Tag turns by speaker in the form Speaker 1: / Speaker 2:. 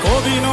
Speaker 1: 何必呢？